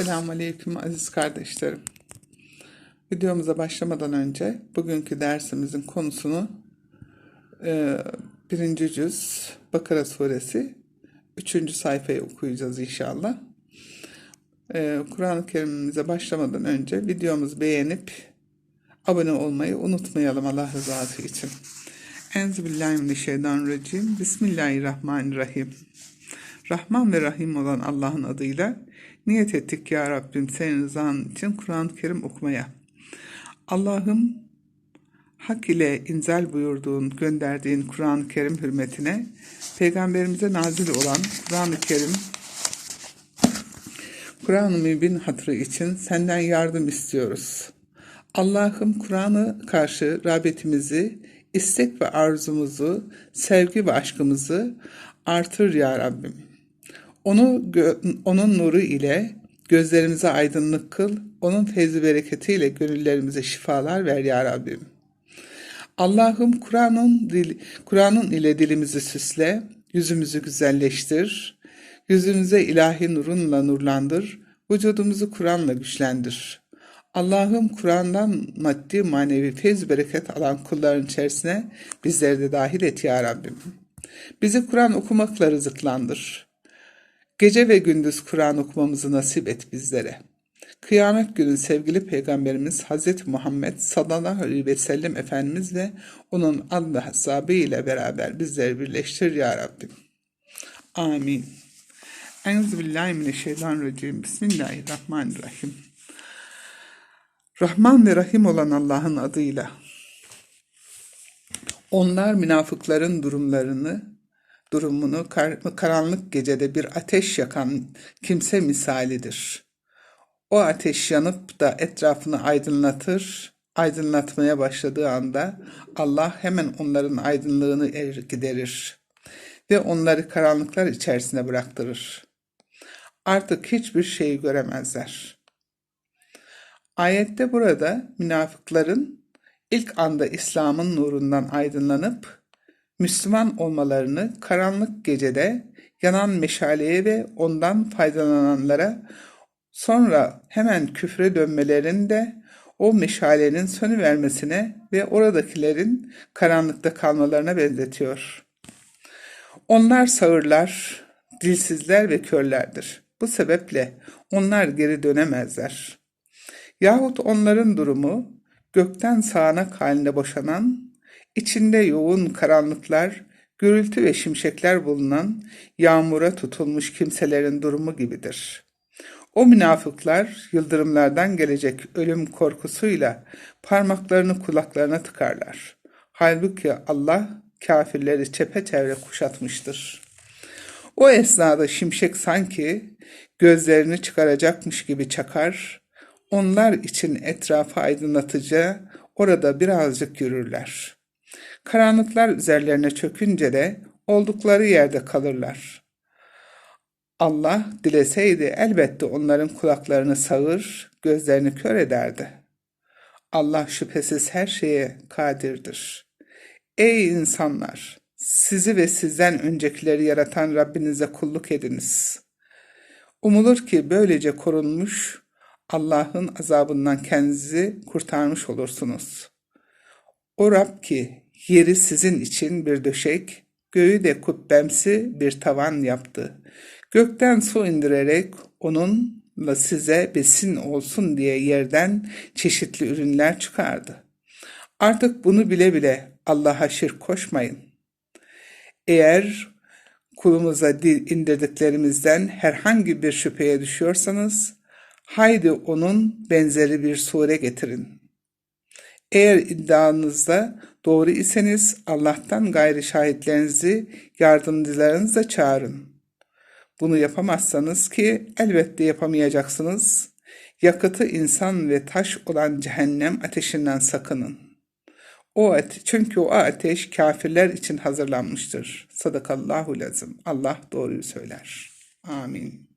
Selamun Aleyküm aziz kardeşlerim. Videomuza başlamadan önce bugünkü dersimizin konusunu e, birinci cüz Bakara suresi üçüncü sayfayı okuyacağız inşallah. E, Kur'an-ı Kerim'imize başlamadan önce videomuzu beğenip abone olmayı unutmayalım Allah rızası için. Enzibillahimineşşeytanirracim. Bismillahirrahmanirrahim. Rahman ve Rahim olan Allah'ın adıyla niyet ettik ya Rabbim senin rızan için Kur'an-ı Kerim okumaya. Allah'ım hak ile inzal buyurduğun, gönderdiğin Kur'an-ı Kerim hürmetine Peygamberimize nazil olan Kur'an-ı Kerim Kur'an-ı Mübin hatırı için senden yardım istiyoruz. Allah'ım Kur'an'ı karşı rağbetimizi, istek ve arzumuzu, sevgi ve aşkımızı artır ya Rabbim. Onu onun nuru ile gözlerimize aydınlık kıl, onun feyzi bereketiyle gönüllerimize şifalar ver ya Rabbim. Allah'ım Kur'an'ın dil, Kur'an'ın ile dilimizi süsle, yüzümüzü güzelleştir, yüzümüze ilahi nurunla nurlandır, vücudumuzu Kur'an'la güçlendir. Allah'ım Kur'an'dan maddi manevi feyz bereket alan kulların içerisine bizleri de dahil et ya Rabbim. Bizi Kur'an okumakla rızıklandır. Gece ve gündüz Kur'an okumamızı nasip et bizlere. Kıyamet günü sevgili Peygamberimiz Hz. Muhammed sallallahu aleyhi ve sellem Efendimiz ve onun Allah hesabı ile beraber bizleri birleştir ya Rabbim. Amin. Euzubillahimineşşeytanirracim. Bismillahirrahmanirrahim. Rahman ve Rahim olan Allah'ın adıyla. Onlar münafıkların durumlarını, durumunu kar, karanlık gecede bir ateş yakan kimse misalidir. O ateş yanıp da etrafını aydınlatır, aydınlatmaya başladığı anda Allah hemen onların aydınlığını er, giderir ve onları karanlıklar içerisine bıraktırır. Artık hiçbir şeyi göremezler. Ayette burada münafıkların ilk anda İslam'ın nurundan aydınlanıp Müslüman olmalarını karanlık gecede yanan meşaleye ve ondan faydalananlara sonra hemen küfre dönmelerinde o meşalenin sönüvermesine ve oradakilerin karanlıkta kalmalarına benzetiyor. Onlar sağırlar, dilsizler ve körlerdir. Bu sebeple onlar geri dönemezler. Yahut onların durumu gökten sağanak halinde boşanan, içinde yoğun karanlıklar, gürültü ve şimşekler bulunan yağmura tutulmuş kimselerin durumu gibidir. O münafıklar yıldırımlardan gelecek ölüm korkusuyla parmaklarını kulaklarına tıkarlar. Halbuki Allah kafirleri çepeçevre kuşatmıştır. O esnada şimşek sanki gözlerini çıkaracakmış gibi çakar, onlar için etrafı aydınlatıcı orada birazcık yürürler. Karanlıklar üzerlerine çökünce de oldukları yerde kalırlar. Allah dileseydi elbette onların kulaklarını sağır, gözlerini kör ederdi. Allah şüphesiz her şeye kadirdir. Ey insanlar! Sizi ve sizden öncekileri yaratan Rabbinize kulluk ediniz. Umulur ki böylece korunmuş, Allah'ın azabından kendinizi kurtarmış olursunuz. O Rab ki yeri sizin için bir döşek, göğü de kubbemsi bir tavan yaptı. Gökten su indirerek onunla size besin olsun diye yerden çeşitli ürünler çıkardı. Artık bunu bile bile Allah'a şirk koşmayın. Eğer kulumuza indirdiklerimizden herhangi bir şüpheye düşüyorsanız, haydi onun benzeri bir sure getirin. Eğer iddianızda doğru iseniz Allah'tan gayri şahitlerinizi yardımcılarınızla çağırın. Bunu yapamazsanız ki elbette yapamayacaksınız. Yakıtı insan ve taş olan cehennem ateşinden sakının. O ate çünkü o ateş kafirler için hazırlanmıştır. Sadakallahu lazım. Allah doğruyu söyler. Amin.